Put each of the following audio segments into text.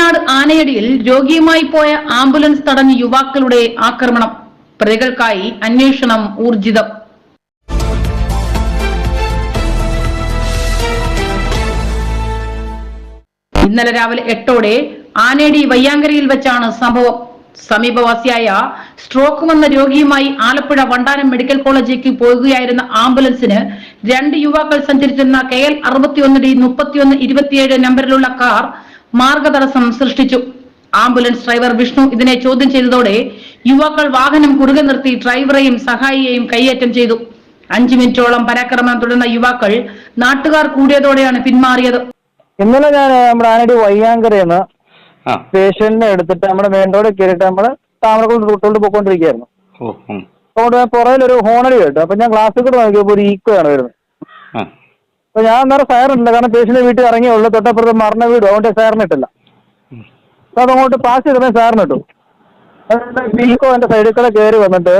ശൂരനാട് ആനയടിയിൽ രോഗിയുമായി പോയ ആംബുലൻസ് തടഞ്ഞ യുവാക്കളുടെ ആക്രമണം. പ്രതികൾക്കായി അന്വേഷണം ഊർജിതം. ഇന്നലെ രാവിലെ എട്ടോടെ ആനേടി വയ്യാങ്കരയിൽ വെച്ചാണ് സംഭവം. സമീപവാസിയായ സ്ട്രോക്ക് വന്ന രോഗിയുമായി ആലപ്പുഴ വണ്ടാനം മെഡിക്കൽ കോളേജിലേക്ക് പോകുകയായിരുന്ന ആംബുലൻസിന് രണ്ട് യുവാക്കൾ സഞ്ചരിച്ചിരുന്ന കെ എൽ അറുപത്തിയൊന്ന് ഡി മുപ്പത്തിയൊന്ന് ഇരുപത്തിയേഴ് നമ്പറിലുള്ള കാർ മാർഗതടസ്സം സൃഷ്ടിച്ചു. ആംബുലൻസ് ഡ്രൈവർ വിഷ്ണു ഇതിനെ ചോദ്യം ചെയ്തതോടെ യുവാക്കൾ വാഹനം കുറുകെ നിർത്തി ഡ്രൈവറെയും സഹായിയെയും കൈയേറ്റം ചെയ്തു. അഞ്ചു മിനിറ്റോളം പരാക്രമം തുടർന്ന യുവാക്കൾ നാട്ടുകാർ കൂടിയതോടെയാണ് പിന്മാറിയത്. ഇന്നലെ ഞാൻ നമ്മുടെ ആനടി വയ്യാങ്കരയെന്ന് പേഷ്യന്റിനെ എടുത്തിട്ട് നമ്മുടെ മെയിൻ റോഡിൽ കയറിയിട്ട് നമ്മൾ താമരക്കുളം റൂട്ടോട്ട് പോയിക്കൊണ്ടിരിക്കുകയായിരുന്നു. അതുകൊണ്ട് ഞാൻ പുറകിൽ ഒരു ഹോണടി കേട്ടു. അപ്പൊ ഞാൻ ഗ്ലാസ് കൂടെ നോക്കിയപ്പോൾ ഒരു ഈക്കോ ആണ് വരുന്നത് അപ്പൊ ഞാൻ അന്നേരം സയറിനില്ല കാരണം പേഷ്യന്റ് വീട്ടിൽ ഇറങ്ങിയേ ഉള്ളു. തൊട്ടപ്പുറത്ത് മരണ വീട്. അതുകൊണ്ട് ഉം. അപ്പൊ അതങ്ങോട്ട് പാസ് ചെയ്തപ്പോൾ സയറിനിട്ടു ബീക്കോ എന്റെ സൈഡിൽ കൂടെ കയറി വന്നിട്ട്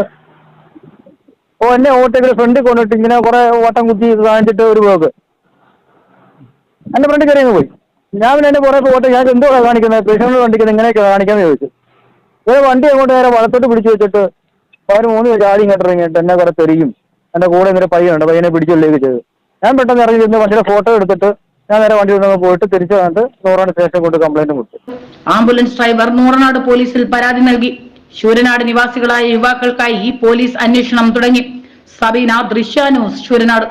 ഓ എന്നെ ഓട്ടോയിൽ ഫ്രണ്ടിൽ കൊണ്ടിട്ട് ഇങ്ങനെ കുറെ ഓട്ടം കുത്തി കാണിച്ചിട്ട് ഒരു പോക്ക് എന്റെ ഫ്രണ്ട് കയറി അങ്ങ് പോയി. ഞാൻ പിന്നെ എന്റെ പുറകെ പോട്ടെ ഞാൻ എന്തോ കാണിക്കുന്നത്? പേഷ്യന്റ് കാണിക്കുന്നത് ഇങ്ങനെയൊക്കെ കാണിക്കാന്ന് ചോദിച്ചു. ഇവരെ വണ്ടി അങ്ങോട്ട് നേരെ വളത്തോട്ട് പിടിച്ചു വെച്ചിട്ട് അവർ മൂന്ന് ആദ്യം ഇങ്ങോട്ട് ഇറങ്ങിയിട്ട് എന്നെ കുറെ തെറിയും. എന്റെ കൂടെ ഇങ്ങനെ പയ്യനുണ്ട്. പയ്യനെ പിടിച്ചുള്ളിലേക്ക് ചെയ്തു. ഞാൻ പെട്ടെന്ന് ഇറങ്ങി വണ്ടിയുടെ ഫോട്ടോ എടുത്തിട്ട് ഞാൻ നേരെ വണ്ടി കൊണ്ടു പോയിട്ട് തിരിച്ചു വന്നിട്ട് നൂറാണ് സ്റ്റേഷൻ കൊണ്ട് കംപ്ലൈന്റ് കൊടുത്തു. ആംബുലൻസ് ഡ്രൈവർ നൂറനാട് പോലീസിൽ പരാതി നൽകി. ശൂരനാട് നിവാസികളായ യുവാക്കൾക്കായി ഈ പോലീസ് അന്വേഷണം തുടങ്ങി. സബീന ന്യൂസ് ശൂരനാട്.